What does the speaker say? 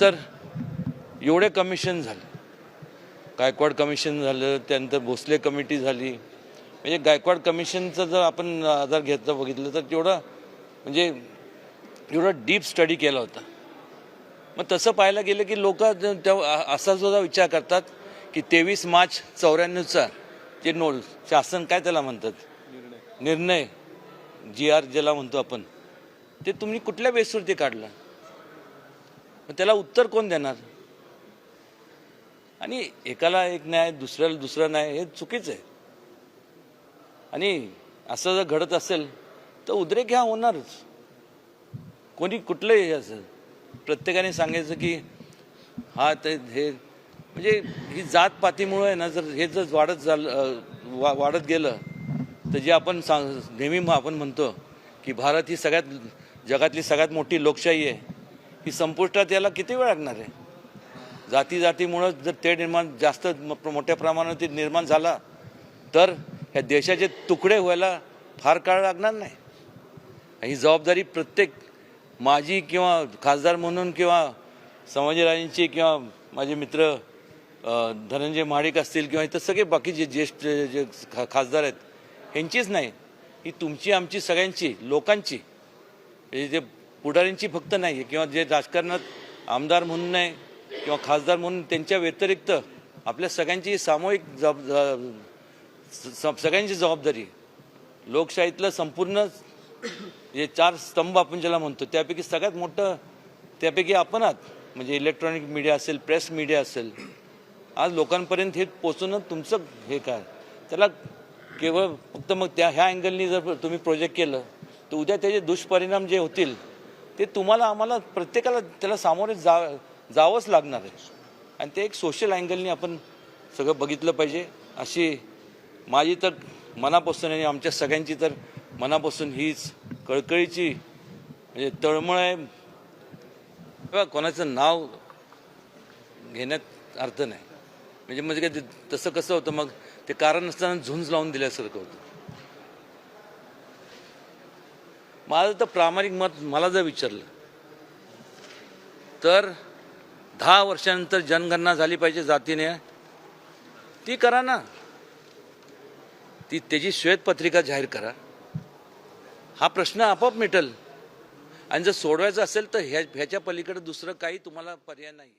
तर एवढे कमिशन झाले. गायकवाड कमिशन झालं त्यानंतर भोसले कमिटी झाली. म्हणजे गायकवाड कमिशनचं जर आपण आधार घेतला बघितलं तर तेवढं म्हणजे एवढा डीप स्टडी केला होता. मग तसं पाहायला गेलं की लोक असा सुद्धा विचार करतात की तेवीस मार्च चौऱ्याण्णवचा जे नो शासन काय त्याला म्हणतात? निर्णय. जी आर ज्याला म्हणतो आपण. ते तुम्ही कुठल्या बेसवरती काढलं? मग त्याला उत्तर कोण देणार? आणि एकाला एक न्याय दुसऱ्याला दुसरा न्याय हे चुकीचं आहे. आणि असं जर घडत असेल तर उद्रेक ह्या होणारच. कोणी कुठलंही हे असेल प्रत्येकाने सांगायचं की हा ते हे म्हणजे ही जात पातीमुळं आहे ना जर हे जर वाढत झालं वा वाढत गेलं तर जे आपण सांग नेहमी आपण म्हणतो की भारत ही सगळ्यात जगातली सगळ्यात मोठी लोकशाही आहे. ही संपुष्टात याला किती वेळ लागणार आहे? जाती जातीमुळं जर ते निर्माण जास्त म- मोठ्या प्रमाणात ते निर्माण झाला तर ह्या देशाचे तुकडे व्हायला फार काळ लागणार नाही. ही जबाबदारी प्रत्येक माझी किंवा खासदार म्हणून किंवा संभाजीराजेंची किंवा माझे मित्र धनंजय महाडिक असतील किंवा इतर सगळे बाकी जे ज्येष्ठ जे खा खासदार आहेत ह्यांचीच नाही. ही तुमची आमची सगळ्यांची लोकांची. म्हणजे जे पुढाऱ्यांची फक्त नाही आहे किंवा जे राजकारणात आमदार म्हणून नाही किंवा खासदार म्हणून त्यांच्या व्यतिरिक्त आपल्या सगळ्यांची सामूहिक जबाब स- सगळ्यांची जबाबदारी लोकशाहीतलं संपूर्ण जे चार स्तंभ आपण ज्याला म्हणतो त्यापैकी सगळ्यात मोठं त्यापैकी आपण आहात. म्हणजे इलेक्ट्रॉनिक मीडिया असेल प्रेस मीडिया असेल. आज लोकांपर्यंत हे पोचवणं तुमचं हे काय? त्याला केवळ फक्त मग त्या ह्या अँगलनी जर तुम्ही प्रोजेक्ट केलं तर उद्या त्याचे दुष्परिणाम जे होतील ते तुम्हाला आम्हाला प्रत्येकाला त्याला सामोरे जा जावंच लागणार आहे. आणि ते एक सोशल अँगलनी आपण सगळं बघितलं पाहिजे. अशी माझी तर मनापासून आणि आमच्या सगळ्यांची तर मनापासून हीच कळकळीची म्हणजे तळमळ आहे. किंवा कोणाचं नाव घेण्यात अर्थ नाही. म्हणजे म्हणजे काय तसं कसं होतं मग? ते कारण नसताना झुंज लावून दिल्यासारखं होतं. माझं तर प्रामाणिक मत मला जर विचारलं तर दहा वर्षानंतर जनगणना झाली पाहिजे जातीने. ती करा ना. ती त्याची श्वेतपत्रिका जाहीर करा. हा प्रश्न आपोआप मिटल. आणि जर सोडवायचा असेल तर ह्या ह्याच्या पलीकडे दुसरं काही तुम्हाला पर्याय नाही